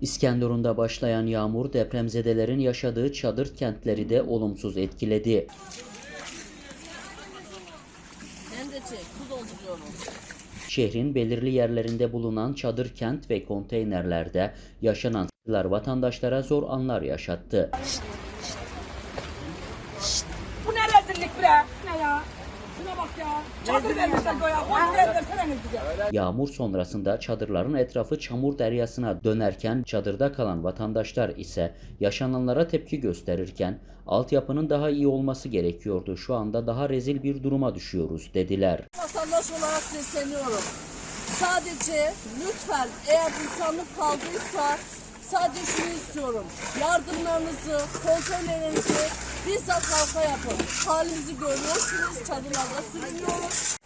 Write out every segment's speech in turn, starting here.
İskenderun'da başlayan yağmur depremzedelerin yaşadığı çadır kentleri de olumsuz etkiledi. Şehrin belirli yerlerinde bulunan çadır kent ve konteynerlerde yaşanan sıkıntılar vatandaşlara zor anlar yaşattı. Bu ne rezillik bre? Ne ya? Şuna bak ya. Çadır vermişler versene bize. Yağmur sonrasında çadırların etrafı çamur deryasına dönerken çadırda kalan vatandaşlar ise yaşananlara tepki gösterirken altyapının daha iyi olması gerekiyordu. Şu anda daha rezil bir duruma düşüyoruz dediler. Vatandaş olarak sesleniyorum. Sadece lütfen eğer insanlık kaldıysa sadece şunu istiyorum. Yardımlarınızı, konteynerlerinizi bizzat halka yapın. Halimizi görüyorsunuz, çadırlarda sürünüyoruz.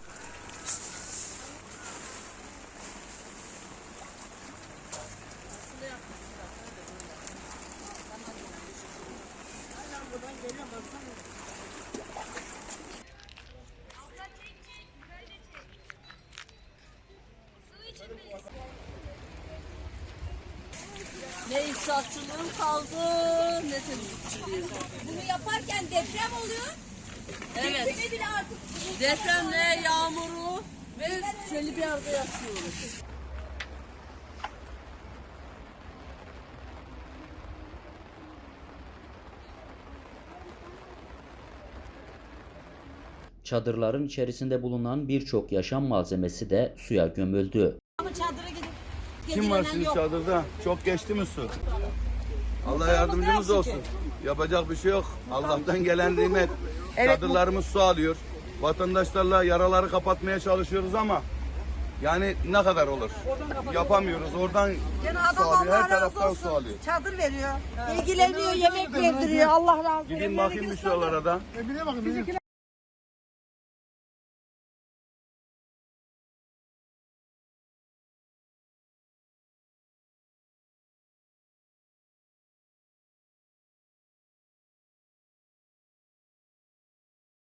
Ne inşaatçılığım kaldı, ne temizlikçiliğim. Bunu yaparken deprem oluyor. Evet. Depremi bile artık Depremle, yağmuru ve seli bir arada yaşıyoruz. Çadırların içerisinde bulunan birçok yaşam malzemesi de suya gömüldü. ama gidip Kim var yok. çadırda? Çok geçti mi su? Allah yardımcımız olsun. Yapacak bir şey yok. Allah'tan gelen nimet. Çadırlarımız su alıyor. Vatandaşlarla yaraları kapatmaya çalışıyoruz ama yani ne kadar olur? Yapamıyoruz. Oradan su alıyor. Her taraftan su alıyor. Çadır veriyor. İlgileniyor, yemek verdiriyor. Allah razı olsun. Gidin bakayım bir şuralara da.